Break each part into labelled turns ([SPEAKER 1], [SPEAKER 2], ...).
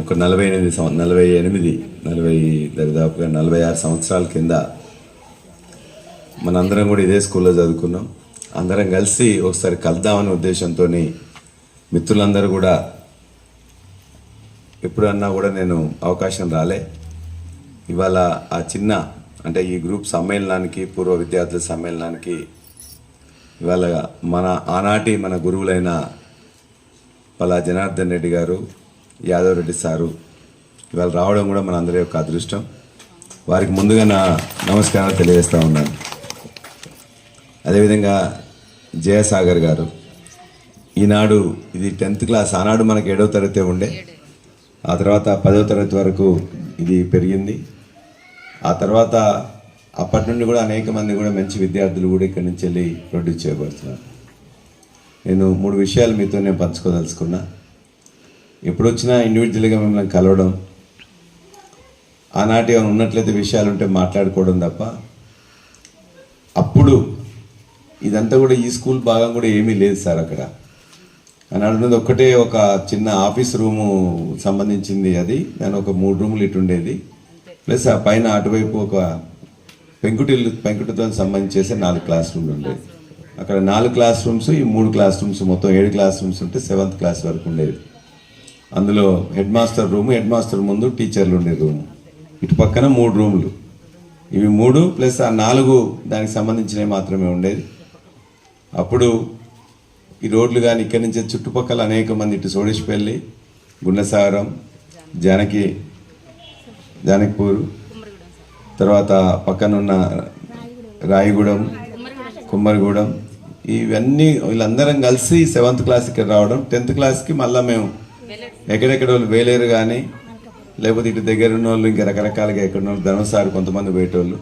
[SPEAKER 1] ఒక నలభై ఎనిమిది నలభై ఎనిమిది నలభై దరిదాపుగా నలభై ఆరు సంవత్సరాల కింద మనందరం కూడా ఇదే స్కూల్లో చదువుకున్నాం. అందరం కలిసి ఒకసారి కలుద్దామనే ఉద్దేశంతో మిత్రులందరూ కూడా ఎప్పుడన్నా కూడా నేను అవకాశం రాలే. ఇవాళ ఆ చిన్న అంటే ఈ గ్రూప్ సమ్మేళనానికి పూర్వ విద్యార్థుల సమ్మేళనానికి ఇవాళ మన ఆనాటి మన గురువులైన పలా జనార్దన్ రెడ్డి గారు యాదవ్ రెడ్డి సారు. ఇవాళ రావడం కూడా మన అందరి యొక్క అదృష్టం. వారికి ముందుగా నా నమస్కారాలు తెలియజేస్తూ ఉన్నాను. అదేవిధంగా జయసాగర్ గారు ఈనాడు ఇది టెన్త్ క్లాస్ ఆనాడు మనకి ఏడవ తరగతి ఉండే. ఆ తర్వాత పదవ తరగతి వరకు ఇది పెరిగింది. ఆ తర్వాత అప్పటి నుండి కూడా అనేక మంది కూడా మంచి విద్యార్థులు కూడా ఇక్కడి నుంచి వెళ్ళి ప్రొడ్యూస్ చేయబడుతున్నారు. నేను మూడు విషయాలు మీతో నేను పంచుకోదలుచుకున్నా. ఎప్పుడు వచ్చినా ఇండివిజువల్గా మిమ్మల్ని కలవడం ఆనాటి ఏమైనా ఉన్నట్లయితే విషయాలు ఉంటే మాట్లాడుకోవడం తప్ప అప్పుడు ఇదంతా కూడా ఈ స్కూల్ భాగం కూడా ఏమీ లేదు సార్ అక్కడ. అని ఉన్నది ఒక్కటే ఒక చిన్న ఆఫీస్ రూము సంబంధించింది అది. దాని ఒక మూడు రూములు ఇటు ఉండేది ప్లస్ ఆ పైన అటువైపు ఒక పెంకుటిల్లు పెంకుటితో సంబంధించేసి నాలుగు క్లాస్ రూమ్లు ఉండేవి. అక్కడ నాలుగు క్లాస్ రూమ్స్ ఈ మూడు క్లాస్ రూమ్స్ మొత్తం ఏడు క్లాస్ రూమ్స్ ఉంటే సెవెంత్ క్లాస్ వరకు ఉండేది అందులో head master room head master ముందు టీచర్లు ఉండే రూమ్. ఇటు పక్కన మూడు రూములు. ఇవి మూడు ప్లస్ ఆ నాలుగు దానికి సంబంధించినవి మాత్రమే ఉండేది. అప్పుడు ఈ రోడ్లు కానీ ఇక్కడి నుంచి చుట్టుపక్కల అనేక మంది ఇటు సోడేశ్పల్లి గుండసాగరం జానకి జానకిపూర్ తర్వాత పక్కనున్న రాయిగూడెం కుమ్మరిగూడెం. ఇవన్నీ వీళ్ళందరం కలిసి సెవెంత్ క్లాస్కి రావడం టెన్త్ క్లాస్కి మళ్ళీ మేము ఎక్కడెక్కడ వాళ్ళు వేలేరు కానీ లేకపోతే ఇటు దగ్గర ఉన్న వాళ్ళు ఇంకా రకరకాలుగా ఎక్కడ ఉన్న వాళ్ళు ధర్మసారి కొంతమంది పోయేటోళ్ళు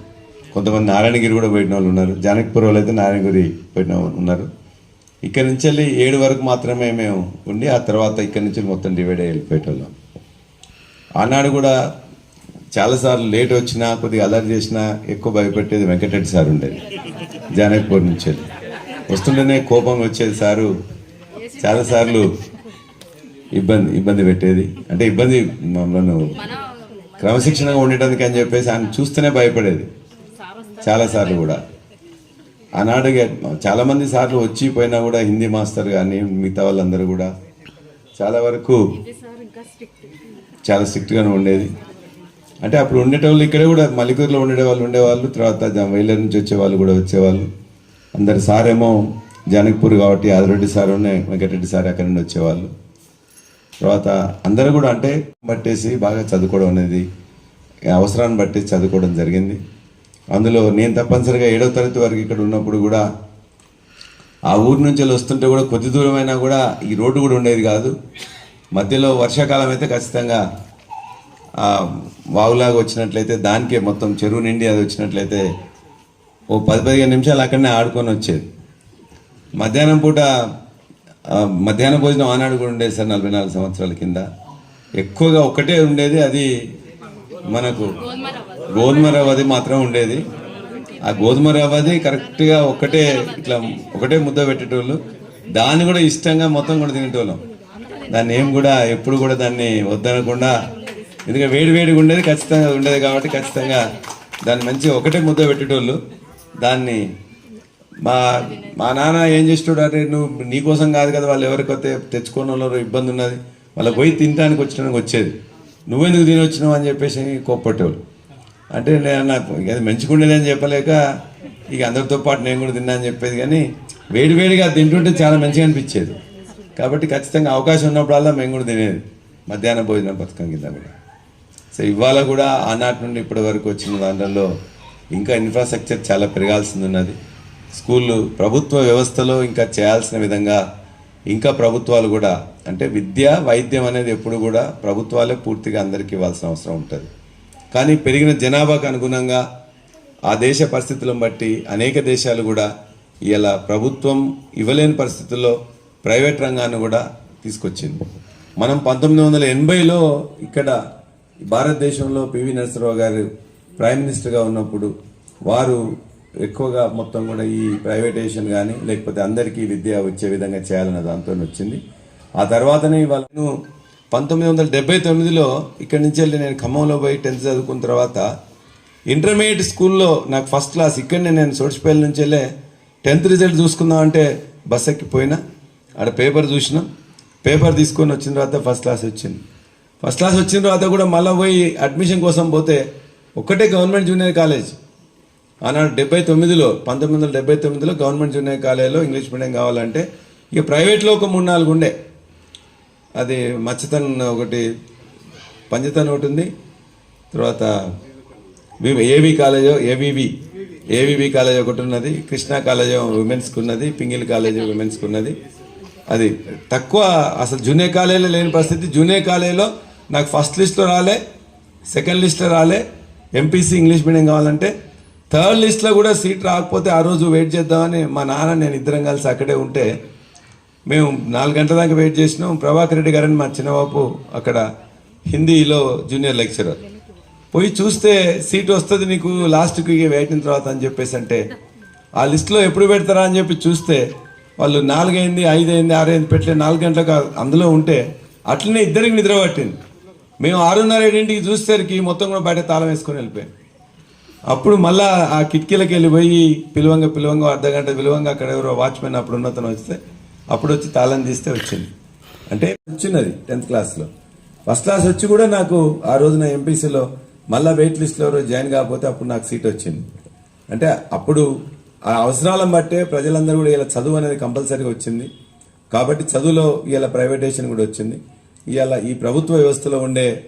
[SPEAKER 1] కొంతమంది నారాయణగిరి కూడా పోయిన వాళ్ళు ఉన్నారు. జానకిపూర్ వాళ్ళు అయితే నారాయణగిరి పోయిన వాళ్ళు ఉన్నారు. ఇక్కడ నుంచి వెళ్ళి ఏడు వరకు మాత్రమే మేము ఉండి ఆ తర్వాత ఇక్కడి నుంచి మొత్తం డివైడ్ అయ్యి వెళ్ళిపోయేటోళ్ళం. ఆనాడు కూడా చాలాసార్లు లేట్ వచ్చినా కొద్దిగా అలర్ట్ చేసినా ఎక్కువ భయపెట్టేది వెంకటరెడ్డి సార్ ఉండేది. జానకిపూర్ నుంచి వెళ్ళి. కోపం వచ్చేది సారు. చాలాసార్లు ఇబ్బంది ఇబ్బంది పెట్టేది. అంటే ఇబ్బంది మమ్మల్ని క్రమశిక్షణగా ఉండేటానికి అని చెప్పేసి ఆయన చూస్తేనే భయపడేది. చాలాసార్లు కూడా. ఆనాడు చాలామంది సార్లు వచ్చి పోయినా కూడా హిందీ మాస్టర్ కానీ మిగతా వాళ్ళందరూ కూడా చాలా వరకు చాలా స్ట్రిక్ట్గానే ఉండేది. అంటే అప్పుడు ఉండేటోళ్ళు ఇక్కడే కూడా మలికూరులో ఉండేవాళ్ళు ఉండేవాళ్ళు. తర్వాత వైలర్ నుంచి వచ్చేవాళ్ళు కూడా వచ్చేవాళ్ళు. అందరు సారేమో జానక్పూర్ కాబట్టి యాదరెడ్డి సార్ ఉన్నాయి వెంకటరెడ్డి సార్ అక్కడి నుండి వచ్చేవాళ్ళు. తర్వాత అందరూ కూడా అంటే బట్టేసి బాగా చదువుకోవడం అనేది అవసరాన్ని బట్టి చదువుకోవడం జరిగింది. అందులో నేను తప్పనిసరిగా ఏడవ తరగతి వరకు ఇక్కడ ఉన్నప్పుడు కూడా ఆ ఊరు నుంచి వెళ్ళి వస్తుంటే కూడా కొద్ది దూరమైనా కూడా ఈ రోడ్డు కూడా ఉండేది కాదు. మధ్యలో వర్షాకాలం అయితే ఖచ్చితంగా వాగులాగా వచ్చినట్లయితే దానికే మొత్తం చెరువు నిండి అది వచ్చినట్లయితే ఓ పది పదిహేను నిమిషాలు అక్కడనే ఆడుకొని వచ్చేది. మధ్యాహ్నం పూట మధ్యాహ్న భోజనం ఆనాడు కూడా ఉండేది సార్ నలభై నాలుగు సంవత్సరాల కింద. ఎక్కువగా ఒకటే ఉండేది అది మనకు గోధుమ రవ్వది మాత్రం ఉండేది. ఆ గోధుమ రవ్వది కరెక్ట్గా ఒకటే ఇట్లా ఒకటే ముద్ద పెట్టేటోళ్ళు. దాన్ని కూడా ఇష్టంగా మొత్తం కూడా తినేటోళ్ళం. దాన్ని ఏం కూడా ఎప్పుడు కూడా దాన్ని వద్దనకుండా ఎందుకంటే వేడి వేడిగా ఉండేది ఖచ్చితంగా ఉండేది కాబట్టి ఖచ్చితంగా దాన్ని మంచిగా ఒకటే ముద్ద పెట్టేటోళ్ళు. దాన్ని మా మా నాన్న ఏం చేస్తాడు అంటే నువ్వు నీకోసం కాదు కదా వాళ్ళు ఎవరికైతే తెచ్చుకోని వాళ్ళు ఇబ్బంది ఉన్నది. వాళ్ళకి పోయి తినడానికి వచ్చినానికి వచ్చేది. నువ్వెందుకు తిని వచ్చినావు? అని చెప్పేసి కోప్పట్టేవాళ్ళు అంటే నేను నాకు ఇక అది మంచిగుండేది అని చెప్పలేక ఇక అందరితో పాటు నేను కూడా తిన్నా అని చెప్పేది. కానీ వేడి వేడిగా తింటుంటే చాలా మంచిగా అనిపించేది. కాబట్టి ఖచ్చితంగా అవకాశం ఉన్నప్పుడల్లా మేము కూడా తినేది. మధ్యాహ్న భోజన పథకం కింద కూడా. సో ఇవాళ కూడా ఆనాటి నుండి ఇప్పటి వరకు వచ్చిన దాంట్లో ఇంకా ఇన్ఫ్రాస్ట్రక్చర్ చాలా పెరగాల్సింది ఉన్నది. స్కూళ్ళు ప్రభుత్వ వ్యవస్థలో ఇంకా చేయాల్సిన విధంగా ఇంకా ప్రభుత్వాలు కూడా అంటే విద్య వైద్యం అనేది ఎప్పుడు కూడా ప్రభుత్వాలే పూర్తిగా అందరికీ ఇవ్వాల్సిన అవసరం ఉంటుంది. కానీ పెరిగిన జనాభాకు అనుగుణంగా ఆ దేశ పరిస్థితులను బట్టి అనేక దేశాలు కూడా ఇలా ప్రభుత్వం ఇవ్వలేని పరిస్థితుల్లో ప్రైవేట్ రంగాన్ని కూడా తీసుకొచ్చింది. మనం పంతొమ్మిది వందల ఎనభైలో ఇక్కడ భారతదేశంలో పివి నరసింహరావు గారు ప్రైమ్ మినిస్టర్గా ఉన్నప్పుడు వారు ఎక్కువగా మొత్తం కూడా ఈ ప్రైవేటైజేషన్ కానీ లేకపోతే అందరికీ విద్య వచ్చే విధంగా చేయాలన్న దాంతో వచ్చింది. ఆ తర్వాతనే వాళ్ళను పంతొమ్మిది వందల డెబ్బై తొమ్మిదిలో ఇక్కడి నుంచి వెళ్ళి నేను ఖమ్మంలో పోయి టెన్త్ చదువుకున్న తర్వాత ఇంటర్మీడియట్ స్కూల్లో నాకు ఫస్ట్ క్లాస్ ఇక్కడనే నేను సోడిచిపల్లి నుంచి వెళ్ళే టెన్త్ రిజల్ట్ చూసుకుందాం అంటే బస్ ఎక్కిపోయినా ఆడ పేపర్ చూసినాం. పేపర్ తీసుకొని వచ్చిన తర్వాత ఫస్ట్ క్లాస్ వచ్చింది. ఫస్ట్ క్లాస్ వచ్చిన తర్వాత కూడా మళ్ళీ పోయి అడ్మిషన్ కోసం పోతే ఒక్కటే గవర్నమెంట్ జూనియర్ కాలేజ్. ఆనాడు డెబ్బై తొమ్మిదిలో పంతొమ్మిది వందల డెబ్బై తొమ్మిదిలో గవర్నమెంట్ జూనియర్ కాలేజీలో ఇంగ్లీష్ మీడియం కావాలంటే ఇక ప్రైవేట్లో ఒక మూడు నాలుగు ఉండే. అది మచ్చతన్ ఒకటి పంచతన్ ఒకటి ఉంది. తర్వాత ఏవి కాలేజో ఏవివి ఏవివి కాలేజ్ ఒకటి ఉన్నది. కృష్ణా కాలేజ్ ఉమెన్స్కి ఉన్నది పింగిల్ కాలేజ్ ఉమెన్స్కి ఉన్నది అది తక్కువ అసలు జూనియర్ కాలేజీలో లేని పరిస్థితి. జూనియర్ కాలేజీలో నాకు ఫస్ట్ లిస్ట్లో రాలే సెకండ్ లిస్ట్లో రాలే. M P C English medium కావాలంటే థర్డ్ లిస్ట్లో కూడా సీట్ రాకపోతే ఆ రోజు వెయిట్ చేద్దామని మా నాన్న నేను ఇద్దరం కలిసి అక్కడే ఉంటే మేము నాలుగు గంటల దాకా వెయిట్ చేసినాం. ప్రభాకర్ రెడ్డి గారని మా చిన్నబాబు అక్కడ హిందీలో జూనియర్ లెక్చరర్. పోయి చూస్తే సీట్ వస్తుంది నీకు లాస్ట్కి వేటిన తర్వాత అని చెప్పేసి అంటే ఆ లిస్ట్లో ఎప్పుడు పెడతారా అని చెప్పి చూస్తే వాళ్ళు నాలుగైంది ఐదైంది ఆరైంది పెట్టలే నాలుగు గంటలకు అందులో ఉంటే అట్లనే ఇద్దరికి నిద్ర పట్టింది. మేము ఆరున్నర ఏడింటికి చూసేసరికి మొత్తం కూడా బయట తాళం వేసుకొని వెళ్ళిపోయాం. అప్పుడు మళ్ళా ఆ కిటికీలకు వెళ్ళిపోయి పిలువంగా పిలువంగా అర్ధ గంట పిలువంగా అక్కడ ఎవరో వాచ్మెన్ అప్పుడు ఉన్నతను వస్తే అప్పుడు వచ్చి తాళం తీస్తే వచ్చింది. అంటే వచ్చినది టెన్త్ క్లాస్లో. ఫస్ట్ క్లాస్ వచ్చి కూడా నాకు ఆ రోజున ఎంపీసీలో మళ్ళీ వెయిట్ లిస్ట్లో ఎవరో జాయిన్ కాకపోతే అప్పుడు నాకు సీట్ వచ్చింది. అంటే అప్పుడు ఆ అవసరాలను బట్టే ప్రజలందరూ కూడా ఇలా చదువు అనేది కంపల్సరీగా వచ్చింది. కాబట్టి చదువులో ఇలా ప్రైవేటేషన్ కూడా వచ్చింది. ఇలా ఈ ప్రభుత్వ వ్యవస్థలో ఉండే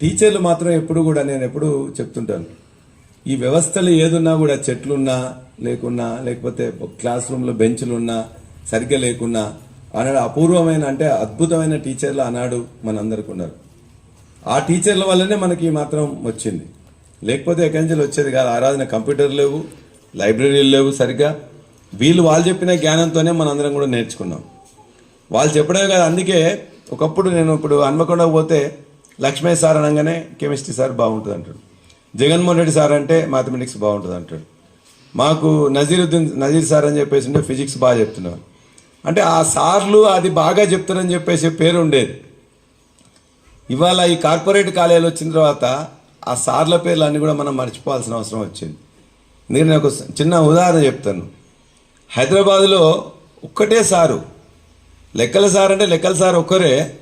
[SPEAKER 1] టీచర్లు మాత్రం ఎప్పుడు కూడా నేను ఎప్పుడు చెప్తుంటాను ఈ వ్యవస్థలు ఏదున్నా కూడా చెట్లున్నా లేకున్నా లేకపోతే క్లాస్ రూమ్లో బెంచ్లున్నా సరిగ్గా లేకున్నా ఆనాడు అపూర్వమైన అంటే అద్భుతమైన టీచర్లు ఆనాడు మనందరికి ఉన్నారు. ఆ టీచర్ల వల్లనే మనకి ఈ మాత్రం వచ్చింది. లేకపోతే ఎక్కడి నుంచి వచ్చేది కాదు. ఆరాధన కంప్యూటర్ లేవు లైబ్రరీలు లేవు సరిగ్గా. వీళ్ళు వాళ్ళు చెప్పిన జ్ఞానంతోనే మనందరం కూడా నేర్చుకున్నాం. వాళ్ళు చెప్పడమే కాదు అందుకే ఒకప్పుడు నేను ఇప్పుడు హన్మకొండ పోతే లక్ష్మీ సార్ అనగానే కెమిస్ట్రీ సార్ బాగుంటుంది అంటాడు. జగన్మోహన్ రెడ్డి సార్ అంటే మ్యాథమెటిక్స్ బాగుంటుంది అంటాడు. మాకు నజీరుద్దీన్ నజీర్ సార్ అని చెప్పేసి ఉంటే ఫిజిక్స్ బాగా చెప్తున్నారు. అంటే ఆ సార్లు అది బాగా చెప్తారని చెప్పేసి పేరు ఉండేది. ఇవాళ ఈ కార్పొరేట్ కాలేజీలు వచ్చిన తర్వాత ఆ సార్ల పేర్లు అన్నీ కూడా మనం మర్చిపోవాల్సిన అవసరం వచ్చింది. నేను ఒక చిన్న ఉదాహరణ చెప్తాను. హైదరాబాద్లో ఒక్కటే సారు. లెక్కల సార్ అంటే లెక్కల సార్ ఒక్కరే.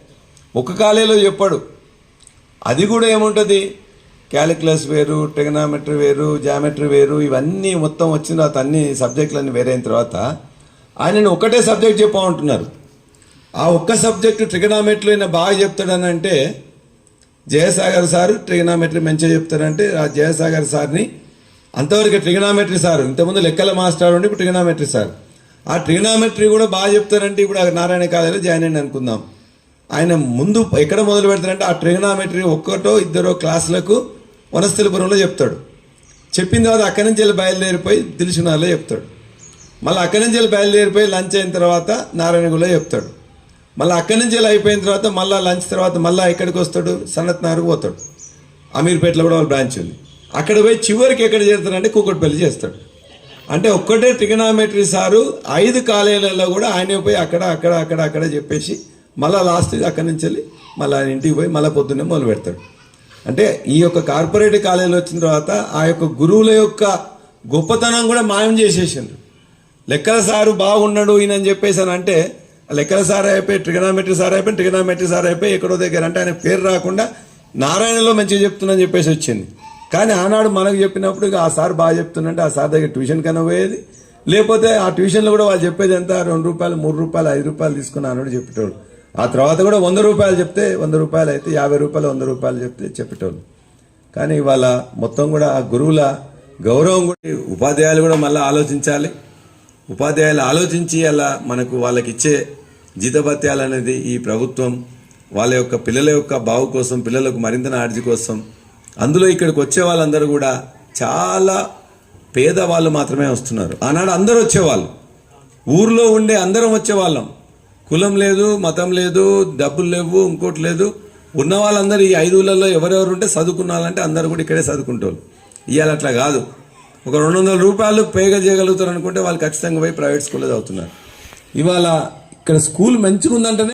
[SPEAKER 1] ఒక కాలేజీలో చెప్పాడు. అది కూడా ఏముంటుంది? క్యాలిక్యులస్ వేరు ట్రిగనామెట్రీ వేరు జామెట్రీ వేరు ఇవన్నీ మొత్తం వచ్చిన తర్వాత అన్ని సబ్జెక్టులన్నీ వేరైన తర్వాత ఆయనను ఒకటే సబ్జెక్ట్ చెప్పమంటున్నారు ఆ ఒక్క సబ్జెక్టు ట్రిగనామెట్రీ అయినా బాగా చెప్తాడని అంటే జయసాగర్ సారు ట్రిగనామెట్రీ మంచిగా చెప్తారంటే ఆ జయసాగర్ సార్ని అంతవరకు ట్రిగనామెట్రీ సార్ ఇంతకుముందు లెక్కల మాస్టర్ ఉండి ఇప్పుడు ట్రిగనామెట్రీ సార్. ఆ ట్రిగనామెట్రీ కూడా బాగా చెప్తారంటే ఇప్పుడు నారాయణ కాలేజీలో జాయిన్ అయ్యండి అనుకుందాం. ఆయన ముందు ఎక్కడ మొదలు పెడతారంటే ఆ ట్రిగనామెట్రీ ఒక్కటో ఇద్దరో క్లాసులకు వనస్థలిపురంలో చెప్తాడు. చెప్పిన తర్వాత అక్కడి నుంచి వెళ్ళి బయలుదేరిపోయి దిల్సునాలో చెప్తాడు. మళ్ళీ అక్కడి నుంచి వెళ్ళి బయలుదేరిపోయి లంచ్ అయిన తర్వాత నారాయణగులో చెప్తాడు. మళ్ళీ అక్కడి నుంచి వెళ్ళి అయిపోయిన తర్వాత మళ్ళీ లంచ్ తర్వాత మళ్ళీ ఎక్కడికి వస్తాడు? సనత్ పోతాడు. అమీర్పేటలో కూడా వాళ్ళ బ్రాంచ్ ఉంది. అక్కడ పోయి చివరికి ఎక్కడ చేస్తాడంటే కూకట్పల్లి చేస్తాడు. అంటే ఒక్కటే ట్రిగనామెట్రీ సారు ఐదు కాలేజీలలో కూడా ఆయనే పోయి అక్కడ అక్కడ అక్కడ అక్కడ చెప్పేసి మళ్ళీ లాస్ట్ అక్కడి నుంచి వెళ్ళి మళ్ళీ ఆయన ఇంటికి పోయి మళ్ళీ పొద్దున్నే మొదలు పెడతాడు అంటే ఈ యొక్క కార్పొరేట్ కాలేజీలో వచ్చిన తర్వాత ఆ యొక్క గురువుల యొక్క గొప్పతనం కూడా మాయం చేసేసిండ్రు. లెక్కల సారు బాగున్నాడు ఈయన అని చెప్పేసి అని అంటే ఆ లెక్కల సార్ అయిపోయి ట్రిగనామెట్రీ సార్ అయిపోయి ట్రిగనామెట్రీ సార్ అయిపోయి ఎక్కడో దగ్గర అంటే ఆయన పేరు రాకుండా నారాయణలో మంచిగా చెప్తున్నా అని చెప్పేసి వచ్చింది. కానీ ఆనాడు మనకు చెప్పినప్పుడు ఆ సార్ బాగా చెప్తుందంటే ఆ సార్ దగ్గర ట్యూషన్ కన్నా పోయేది. లేకపోతే ఆ ట్యూషన్లో కూడా వాళ్ళు చెప్పేది ఎంత? రెండు రూపాయలు మూడు రూపాయలు ఐదు రూపాయలు తీసుకుని ఆనాడు చెప్పేటోడు. ఆ తర్వాత కూడా వంద రూపాయలు చెప్తే వంద రూపాయలు అయితే యాభై రూపాయలు వంద రూపాయలు చెప్తే చెప్పేటోళ్ళు. కానీ ఇవాళ మొత్తం కూడా ఆ గురువుల గౌరవం కూడా ఉపాధ్యాయులు కూడా మళ్ళీ ఆలోచించాలి. ఉపాధ్యాయులు ఆలోచించి అలా మనకు వాళ్ళకి ఇచ్చే జీతభత్యాలు అనేది ఈ ప్రభుత్వం వాళ్ళ యొక్క పిల్లల యొక్క బావు కోసం పిల్లలకు మరింత నార్జీ కోసం. అందులో ఇక్కడికి వచ్చే వాళ్ళందరూ కూడా చాలా పేదవాళ్ళు మాత్రమే వస్తున్నారు. ఆనాడు అందరూ వచ్చేవాళ్ళు. ఊర్లో ఉండే అందరం వచ్చేవాళ్ళం. కులం లేదు మతం లేదు డబ్బులు లేవు ఇంకోటి లేదు. ఉన్న వాళ్ళందరూ ఈ ఐదు ఎవరెవరు ఉంటే చదువుకున్నాలంటే అందరూ కూడా ఇక్కడే చదువుకుంటారు ఇవాళ అట్లా కాదు. ఒక రెండు వందల రూపాయలు పేగ చేయగలుగుతారు అనుకుంటే వాళ్ళు ఖచ్చితంగా పోయి ప్రైవేట్ స్కూల్లో చదువుతున్నారు. ఇవాళ ఇక్కడ స్కూల్ మంచిగా ఉందంటేనే